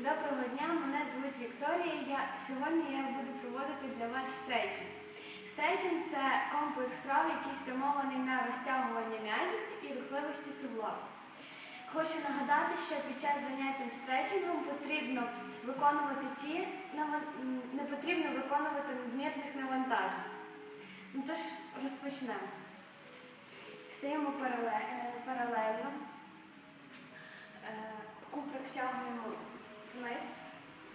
Доброго дня, мене звуть Вікторія. Я, сьогодні я буду проводити для вас стретчинг. Стретчинг – це комплекс вправ, який спрямований на розтягування м'язів і рухливості суглобів. Хочу нагадати, що під час заняття стретчингом потрібно виконувати ті не потрібно виконувати надмірних навантажень. Ну тож розпочнемо. Стаємо е, паралельно. Е, Куприк тягуємо вниз,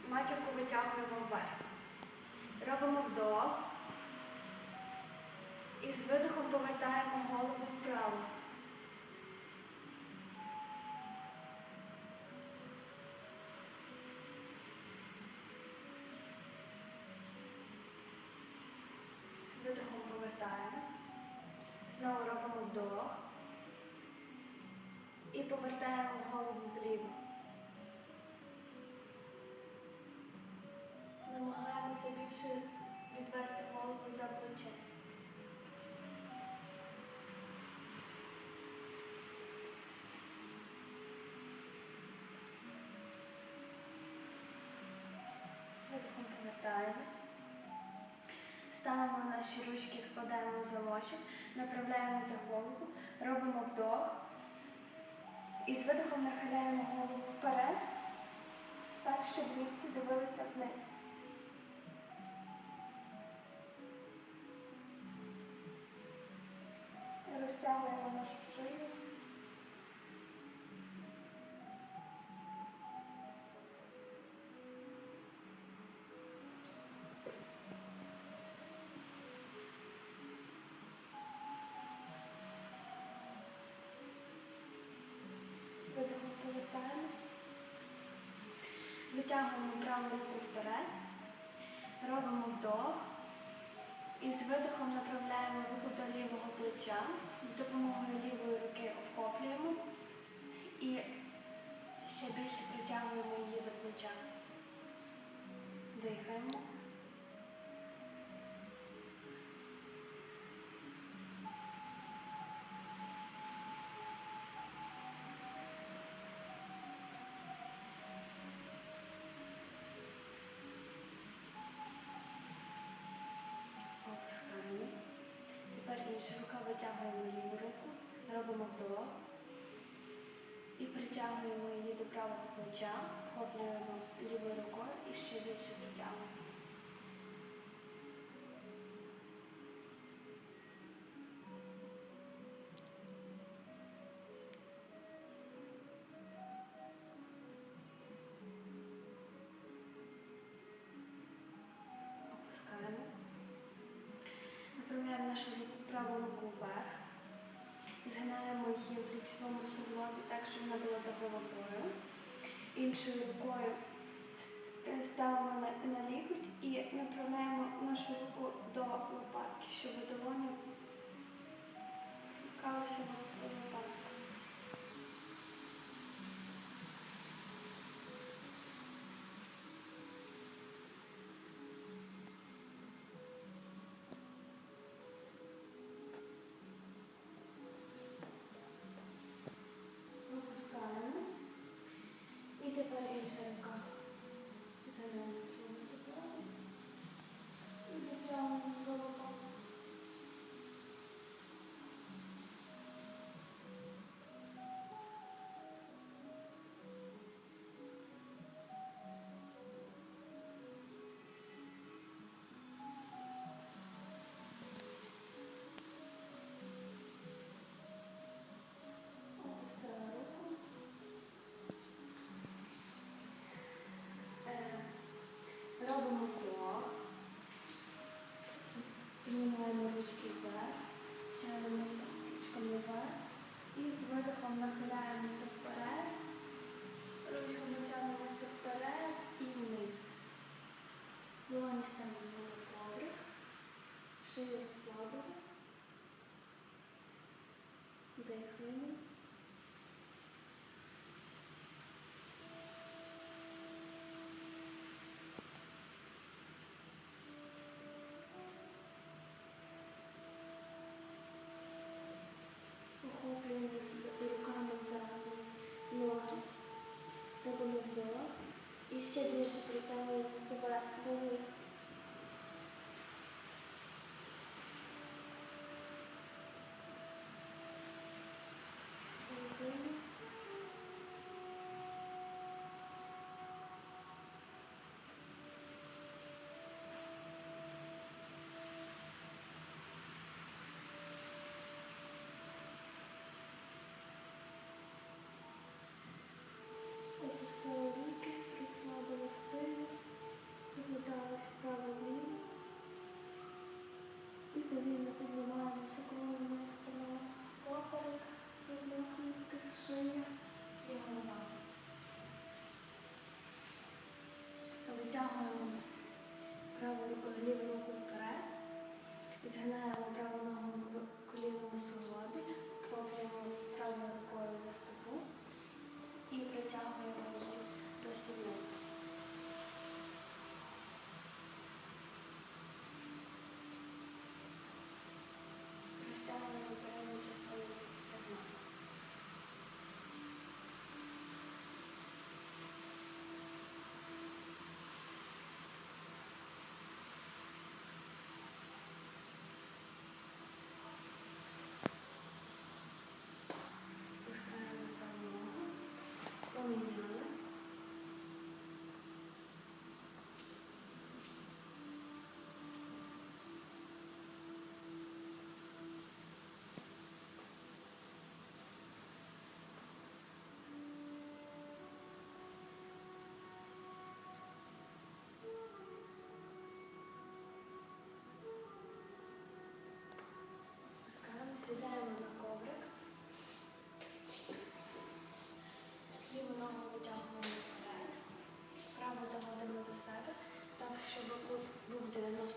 маківку витягуємо вверх. Робимо вдох. І з видихом повертаємо голову вправо. З видихом повертаємось. Знову робимо вдох. І повертаємо голову вліво. Намагаємося більше відвести голову за плече. З видихом повертаємось. Ставимо наші ручки, вкладаємо в замочок, направляємо за голову, робимо вдох. І з видихом нахиляємо голову вперед, так, щоб лікті дивилися вниз. Розтягуємо нашу шию. З видихом повертаємось. Витягуємо праву руку вперед, робимо вдох і з видихом направляємо руку до лівого плеча. З допомогою лівої руки обхоплюємо і ще більше притягуємо її до плеча. Дихаємо. Рука витягуємо ліву руку, робимо вдох і притягуємо її до правого плеча, хоплюємо лівою рукою і ще більше притягуємо. Праву руку вверх. Згинаємо її в ліктьовому суглобі так, щоб вона була за головою. Іншою рукою е, ставимо на, на dicsérjük a üzenet. І з видихом нахиляємося вперед. Ручками тягнемося вперед і вниз. Долоні станемо на коврик. Шию розслабили. Дихаємо. витягуємо праву ліву руку вперед, згинаємо праву ногу в колінному суглобі, пробуємо правою рукою за стопу і притягуємо її до сідниці. Oh, no.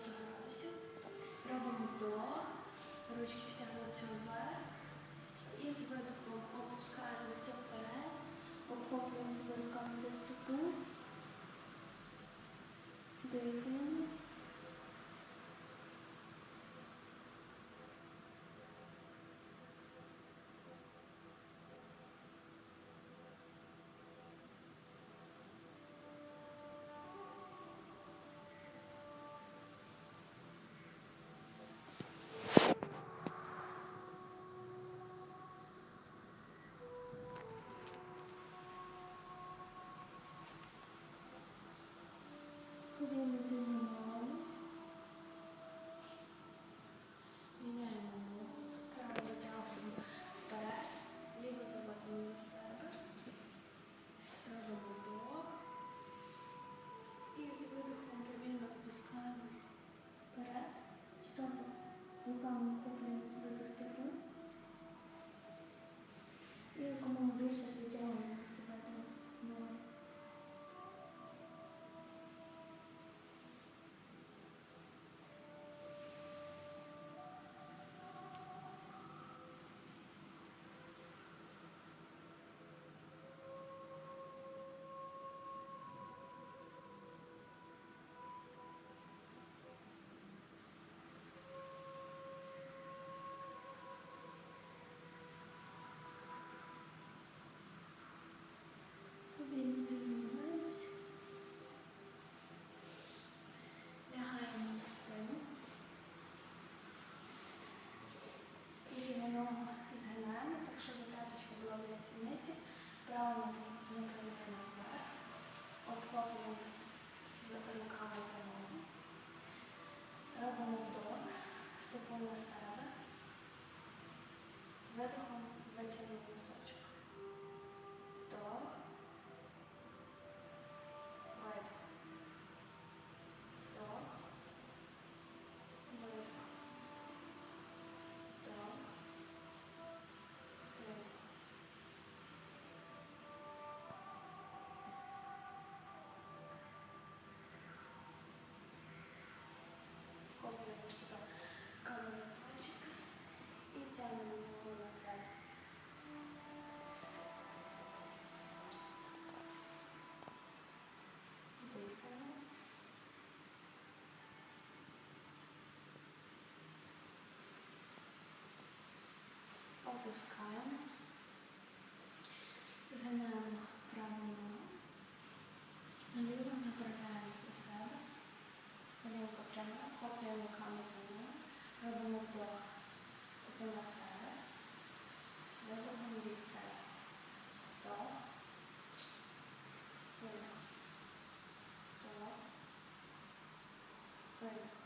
Повністю. Робимо вдох, ручки стягнуться вверх. І з видихом опускаємося вперед, обхоплюємо себе руками за ступу, дихаємо. опускаємо, згинаємо праву ногу, ліву направляємо до себе, колінка прямо, вхоплюємо руками землю, робимо вдох, ступи на себе, з видохом від себе. Вдох, видох, вдох, видох.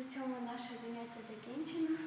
На цьому наше заняття закінчено.